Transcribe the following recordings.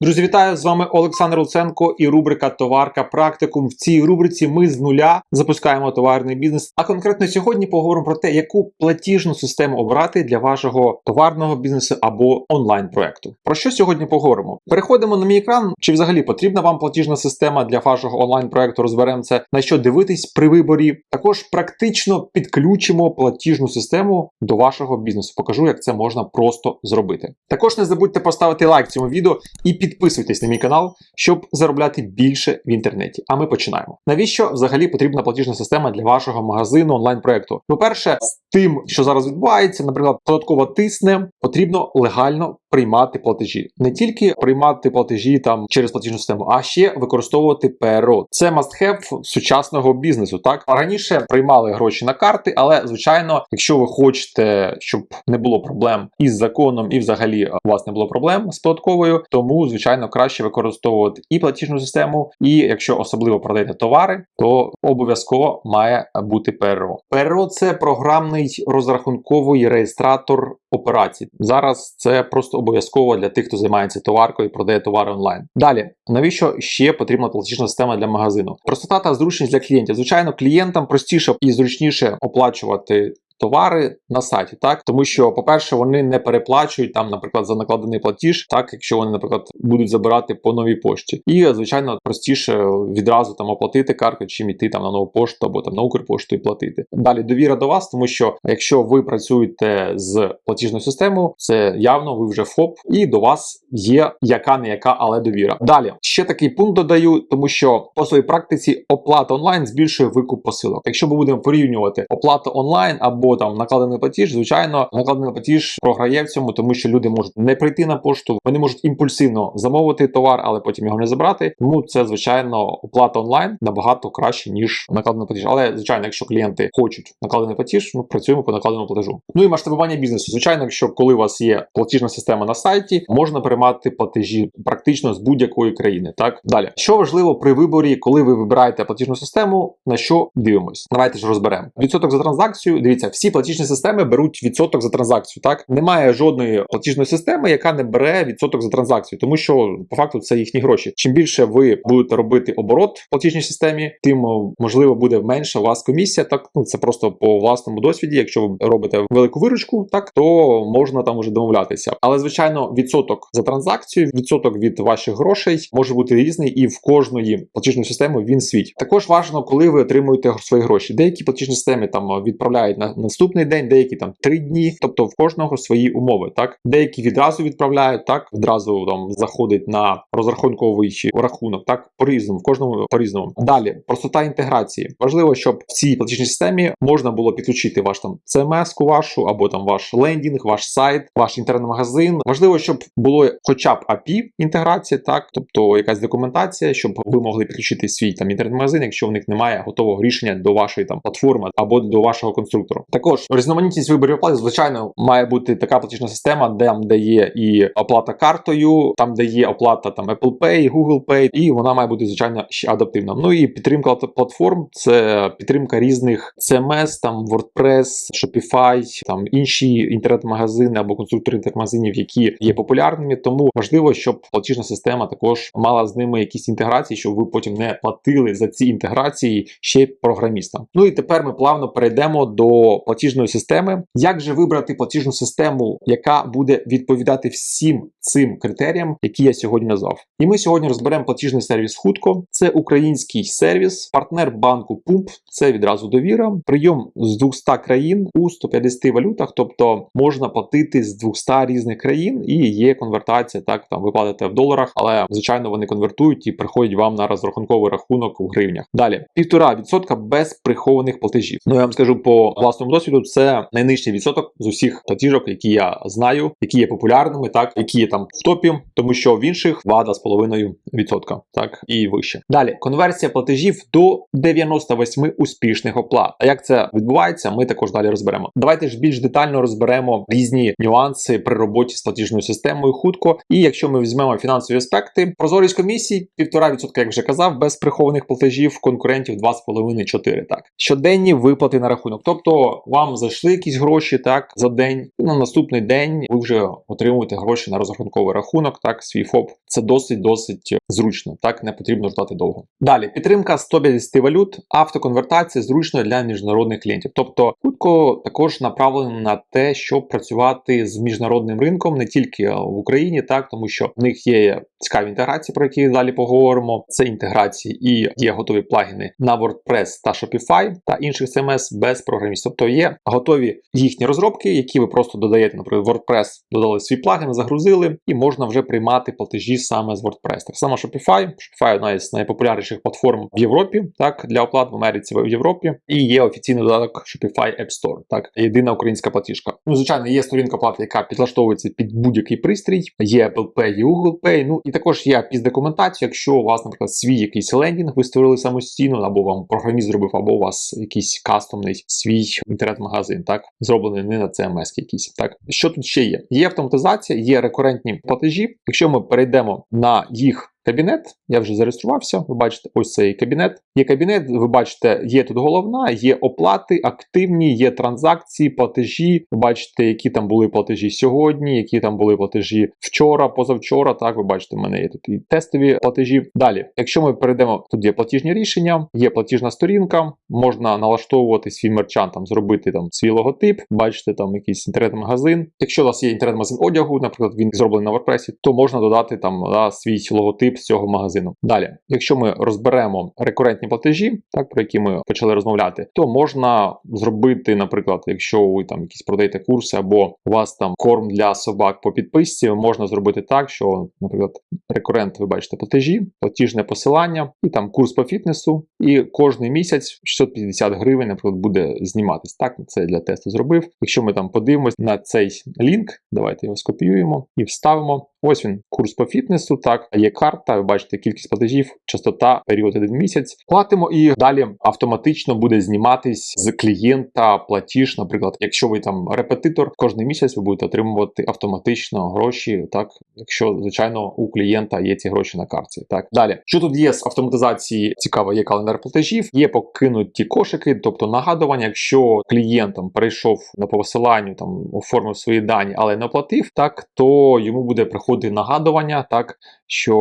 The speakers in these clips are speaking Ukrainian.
Друзі, вітаю з вами Олександр Луценко і рубрика Товарка Практикум. В цій рубриці ми з нуля запускаємо товарний бізнес. А конкретно сьогодні поговоримо про те, яку платіжну систему обрати для вашого товарного бізнесу або онлайн проекту. Про що сьогодні поговоримо? Переходимо на мій екран. Чи взагалі потрібна вам платіжна система для вашого онлайн проекту? Розберемо це на що дивитись при виборі. Також практично підключимо платіжну систему до вашого бізнесу. Покажу, як це можна просто зробити. Також не забудьте поставити лайк цьому відео і підписуйтесь на мій канал, щоб заробляти більше в інтернеті. А ми починаємо. Навіщо взагалі потрібна платіжна система для вашого магазину онлайн-проекту? По-перше, з тим, що зараз відбувається, наприклад, податкова тисне, потрібно легально приймати платежі. Не тільки приймати платежі там через платіжну систему, а ще використовувати ПРО. Це must-have сучасного бізнесу. Так раніше приймали гроші на карти, але звичайно, якщо ви хочете, щоб не було проблем із законом, і взагалі у вас не було проблем з податковою, тому звичайно краще використовувати і платіжну систему, і якщо особливо продаєте товари, то обов'язково має бути ПРО. ПРО це програмний розрахунковий реєстратор операцій. Зараз це просто обов'язково для тих, хто займається товаркою і продає товари онлайн. Далі, навіщо ще потрібна платіжна система для магазину? Простота та зручність для клієнтів. Звичайно, клієнтам простіше і зручніше оплачувати. Товари на сайті, так тому що, по-перше, вони не переплачують там, наприклад, за накладений платіж, так якщо вони, наприклад, будуть забирати по новій пошті, і звичайно простіше відразу там оплатити карту, чим іти там на нову пошту або там на Укрпошту і платити. Далі довіра до вас, тому що якщо ви працюєте з платіжною системою, це явно ви вже ФОП, і до вас є яка не яка, але довіра. Далі ще такий пункт додаю, тому що по своїй практиці оплата онлайн збільшує викуп посилок. Якщо ми будемо порівнювати оплату онлайн або або там накладений платіж, звичайно, накладений платіж програє в цьому, тому що люди можуть не прийти на пошту, вони можуть імпульсивно замовити товар, але потім його не забрати. Тому це звичайно оплата онлайн набагато краще ніж накладений платіж. Але звичайно, якщо клієнти хочуть накладений платіж, ну працюємо по накладеному платежу. Ну і масштабування бізнесу. Звичайно, якщо коли у вас є платіжна система на сайті, можна приймати платежі практично з будь-якої країни. Так далі, що важливо при виборі, коли ви вибираєте платіжну систему, на що дивимось? Давайте ж розберемо відсоток за транзакцію. Дивіться всі платіжні системи беруть відсоток за транзакцію. Так немає жодної платіжної системи, яка не бере відсоток за транзакцію, тому що по факту це їхні гроші. Чим більше ви будете робити оборот в платіжній системі, тим можливо буде менша у вас комісія. Так ну це просто по власному досвіді. Якщо ви робите велику виручку, так то можна там уже домовлятися. Але звичайно, відсоток за транзакцію, відсоток від ваших грошей може бути різний, і в кожної платіжної системи він свій. Також важливо, коли ви отримуєте свої гроші. Деякі платіжні системи там відправляють на наступний день, деякі там три дні, тобто в кожного свої умови. Так деякі відразу відправляють, так відразу там заходить на розрахунковий рахунок. Так по різному, в кожному по різному. Далі простота інтеграції. Важливо, щоб в цій платіжній системі можна було підключити ваш там CMS-ку вашу, або там ваш лендінг, ваш сайт, ваш інтернет-магазин. Важливо, щоб було хоча б API інтеграція, так тобто якась документація, щоб ви могли підключити свій там інтернет-магазин, якщо в них немає готового рішення до вашої там платформи або до вашого конструктору. Також різноманітність виборів оплати, звичайно, має бути така платіжна система, де, де є і оплата картою, там де є оплата там Apple Pay, Google Pay, і вона має бути звичайно ще адаптивна. Ну і підтримка платформ це підтримка різних CMS, там WordPress, Shopify, там інші інтернет-магазини або конструктори інтернет-магазинів, які є популярними. Тому важливо, щоб платіжна система також мала з ними якісь інтеграції, щоб ви потім не платили за ці інтеграції ще програмістам. Ну і тепер ми плавно перейдемо до платіжної системи. Як же вибрати платіжну систему, яка буде відповідати всім цим критеріям, які я сьогодні назвав? І ми сьогодні розберемо платіжний сервіс хутко. Це український сервіс, партнер банку Пумп. Це відразу довіра. Прийом з 200 країн у 150 валютах, тобто можна платити з 200 різних країн, і є конвертація. Так там ви платите в доларах, але звичайно вони конвертують і приходять вам на розрахунковий рахунок у гривнях. Далі півтора відсотка без прихованих платежів. Ну я вам скажу по власному досвіду, це найнижчий відсоток з усіх платіжок, які я знаю, які є популярними, так які є там в топі, тому що в інших 2,5% так і вище. Далі конверсія платежів до 98 успішних оплат. А як це відбувається, ми також далі розберемо. Давайте ж більш детально розберемо різні нюанси при роботі з платіжною системою хутко. І якщо ми візьмемо фінансові аспекти, прозорість комісій 1,5%, як вже казав, без прихованих платежів конкурентів 2,5-4%. Так щоденні виплати на рахунок, тобто вам зайшли якісь гроші так за день, і на наступний день ви вже отримуєте гроші на розрахунковий рахунок, так, свій ФОП. Це досить досить зручно, так не потрібно ждати довго. Далі підтримка 150 валют, автоконвертація зручно для міжнародних клієнтів. Тобто хутко також направлено на те, щоб працювати з міжнародним ринком, не тільки в Україні, так тому що в них є цікаві інтеграції, про які далі поговоримо. Це інтеграції і є готові плагіни на WordPress та Shopify та інших CMS без програмістів. Тобто є готові їхні розробки, які ви просто додаєте, наприклад, WordPress, додали свій плагін, загрузили, і можна вже приймати платежі саме з WordPress. Так само Shopify. Shopify одна із найпопулярніших платформ в Європі, так для оплат в Америці в Європі, і є офіційний додаток Shopify App Store, так єдина українська платіжка. Ну, звичайно, є сторінка плати, яка підлаштовується під будь-який пристрій. Є Apple Pay Google Pay. Ну і також є піздокументація, якщо у вас, наприклад, свій якийсь лендінг ви створили самостійно, або вам програміст зробив, або у вас якийсь кастомний свій інтернет-магазин, так зроблений не на CMS якийсь. Так що тут ще є? Є автоматизація, є рекурентні платежі. Якщо ми перейдемо на їх. Кабінет, я вже зареєструвався. Ви бачите, ось цей кабінет. Є кабінет, ви бачите, є тут головна, є оплати, активні, є транзакції, платежі. Ви бачите, які там були платежі сьогодні, які там були платежі вчора, позавчора. Так, ви бачите, в мене є тут і тестові платежі. Далі, якщо ми перейдемо, тут є платіжні рішення, є платіжна сторінка, можна налаштовувати свій мерчант, там зробити там свій логотип, бачите, там якийсь інтернет-магазин. Якщо у вас є інтернет-магазин одягу, наприклад, він зроблений на WordPress, то можна додати там да, свій логотип з цього магазину. Далі, якщо ми розберемо рекурентні платежі, так про які ми почали розмовляти, то можна зробити, наприклад, якщо ви там якісь продаєте курси, або у вас там корм для собак по підписці, можна зробити так, що, наприклад, рекурент, ви бачите платежі, платіжне посилання, і там курс по фітнесу, і кожний місяць 650 гривень, наприклад, буде зніматись. Так, це для тесту зробив. Якщо ми там подивимось на цей лінк, давайте його скопіюємо і вставимо. Ось він, курс по фітнесу. Так, є карта. Ви бачите кількість платежів, частота, період один місяць. Платимо і далі автоматично буде зніматись з клієнта платіж. Наприклад, якщо ви там репетитор, кожен місяць ви будете отримувати автоматично гроші. Так, якщо звичайно у клієнта є ці гроші на карті. Так далі, що тут є з автоматизації? Цікаво, є календар платежів, є покинуті кошики, тобто нагадування, якщо клієнт там перейшов на посиланню, там оформив свої дані, але не оплатив, так то йому буде приходити нагадування, так що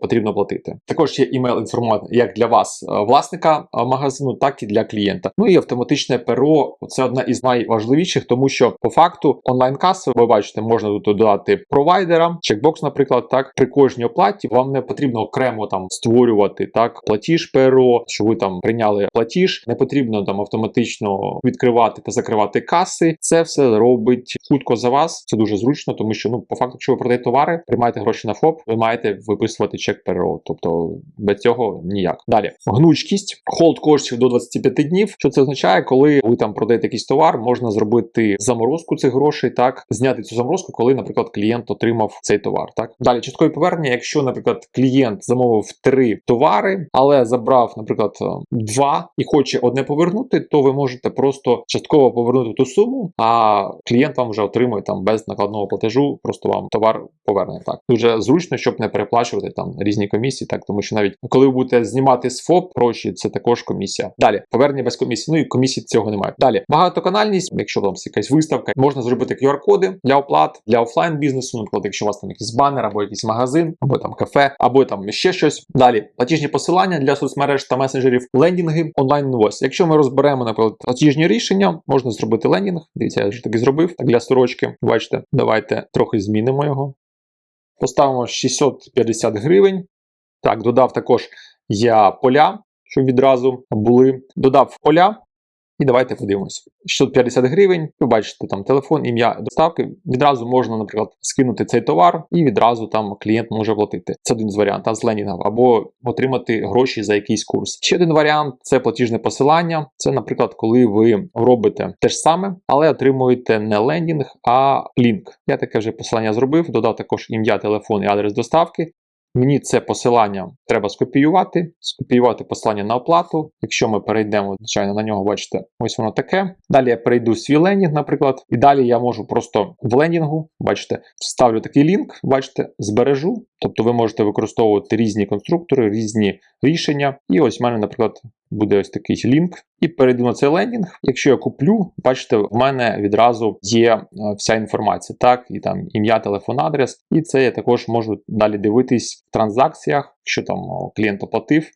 потрібно платити. Також є імейл інформація як для вас, е, власника е, магазину, так і для клієнта. Ну і автоматичне перо це одна із найважливіших, тому що по факту онлайн-каси, ви бачите, можна тут додати провайдера, чекбокс, наприклад, так при кожній оплаті вам не потрібно окремо там створювати так платіж перо, що ви там прийняли платіж. Не потрібно там автоматично відкривати та закривати каси. Це все робить хутко за вас. Це дуже зручно, тому що ну по факту, якщо ви продаєте товари, приймаєте гроші на ФОП, ви маєте виписувати чек ПРО. Тобто без цього ніяк. Далі гнучкість, холд коштів до 25 днів. Що це означає, коли ви там продаєте якийсь товар, можна зробити заморозку цих грошей, так зняти цю заморозку, коли, наприклад, клієнт отримав цей товар. Так далі часткове повернення. Якщо, наприклад, клієнт замовив три товари, але забрав, наприклад, два і хоче одне повернути, то ви можете просто частково повернути ту суму, а клієнт вам вже отримує там без накладного платежу, просто вам товар поверне. Так дуже зручно, щоб не переплачувати там різні комісії, так тому що навіть коли ви будете знімати з ФОП гроші, це також комісія. Далі повернення без комісії. Ну і комісії цього немає. Далі багатоканальність, якщо там якась виставка, можна зробити QR-коди для оплат для офлайн бізнесу. Наприклад, якщо у вас там якийсь банер або якийсь магазин, або там кафе, або там ще щось. Далі платіжні посилання для соцмереж та месенджерів, лендінги, онлайн інвойс. Якщо ми розберемо, наприклад, платіжні рішення, можна зробити лендінг. Дивіться, я вже таки зробив так для сорочки. Бачите, давайте трохи змінимо його. Поставимо 650 гривень. Так, додав також я поля, щоб відразу були. Додав поля. І давайте подивимось. 650 гривень, ви бачите там телефон, ім'я доставки. Відразу можна, наприклад, скинути цей товар, і відразу там клієнт може платити. Це один з варіантів з ленінгів, або отримати гроші за якийсь курс. Ще один варіант це платіжне посилання. Це, наприклад, коли ви робите те ж саме, але отримуєте не лендінг, а лінк. Я таке вже посилання зробив, додав також ім'я, телефон і адрес доставки. Мені це посилання треба скопіювати, скопіювати посилання на оплату. Якщо ми перейдемо, звичайно, на нього, бачите, ось воно таке. Далі я перейду в свій лендінг, наприклад, і далі я можу просто в лендінгу, бачите, вставлю такий лінк, бачите, збережу. Тобто ви можете використовувати різні конструктори, різні рішення. І ось в мене, наприклад, буде ось такий лінк. І перейду на цей лендінг. Якщо я куплю, бачите, в мене відразу є е, вся інформація, так, і там ім'я, телефон, адрес. І це я також можу далі дивитись в транзакціях, що там клієнт оплатив,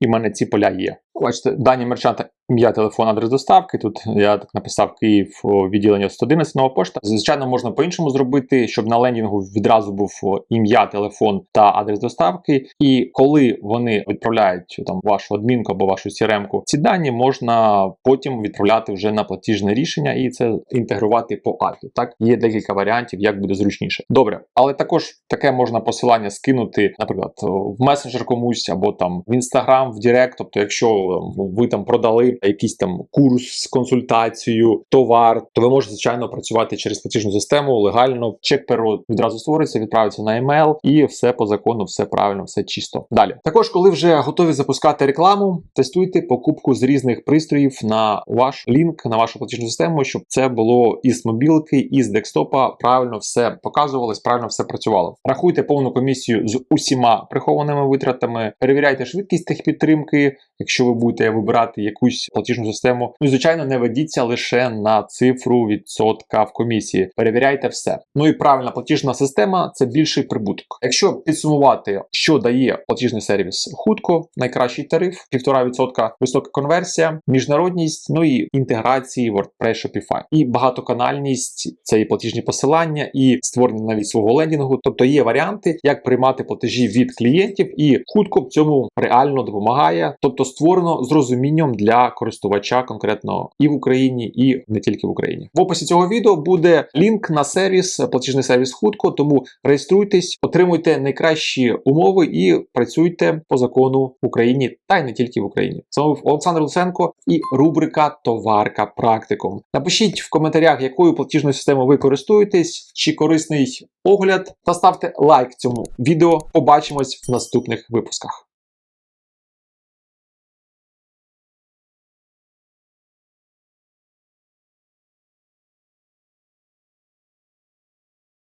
і в мене ці поля є. Бачите, дані мерчанта, ім'я, телефон, адрес доставки. Тут я так написав Київ відділення 111 нова пошта. Звичайно, можна по-іншому зробити, щоб на лендінгу відразу був ім'я, телефон та адрес доставки. І коли вони відправляють там вашу адмінку або вашу CRM-ку, ці дані можна потім відправляти вже на платіжне рішення і це інтегрувати по API. Так є декілька варіантів, як буде зручніше. Добре, але також таке можна посилання скинути, наприклад, в месенджер комусь або там в інстаграм, в Директ. Тобто, якщо ви там продали якийсь там курс, консультацію, товар, то ви можете звичайно працювати через платіжну систему легально. Чек перо відразу створиться, відправиться на емейл, і все по закону, все правильно, все чисто. Далі також, коли вже готові запускати рекламу, тестуйте покупку з різних пристроїв на ваш лінк, на вашу платіжну систему, щоб це було із мобілки, із декстопа. Правильно все показувалось, правильно все працювало. Рахуйте повну комісію з усіма прихованими витратами, перевіряйте швидкість техпідтримки, якщо ви будете вибирати якусь платіжну систему. Ну звичайно, не ведіться лише на цифру відсотка в комісії. Перевіряйте все. Ну і правильна платіжна система це більший прибуток. Якщо підсумувати, що дає платіжний сервіс хутко, найкращий тариф, 1,5% висока конверсія, міжнародність, ну і інтеграції WordPress Shopify. І багатоканальність це і платіжні посилання, і створення навіть свого лендінгу. Тобто є варіанти, як приймати платежі від клієнтів, і хутко в цьому реально допомагає. Тобто створено з розумінням для користувача конкретно і в Україні, і не тільки в Україні. В описі цього відео буде лінк на сервіс, платіжний сервіс хутко. Тому реєструйтесь, отримуйте найкращі умови і працюйте по закону в Україні та й не тільки в Україні. Це був Олександр Луценко і рубрика Товарка практикум. Напишіть в коментарях, якою платіжною системою ви користуєтесь, чи корисний огляд, та ставте лайк цьому відео. Побачимось в наступних випусках.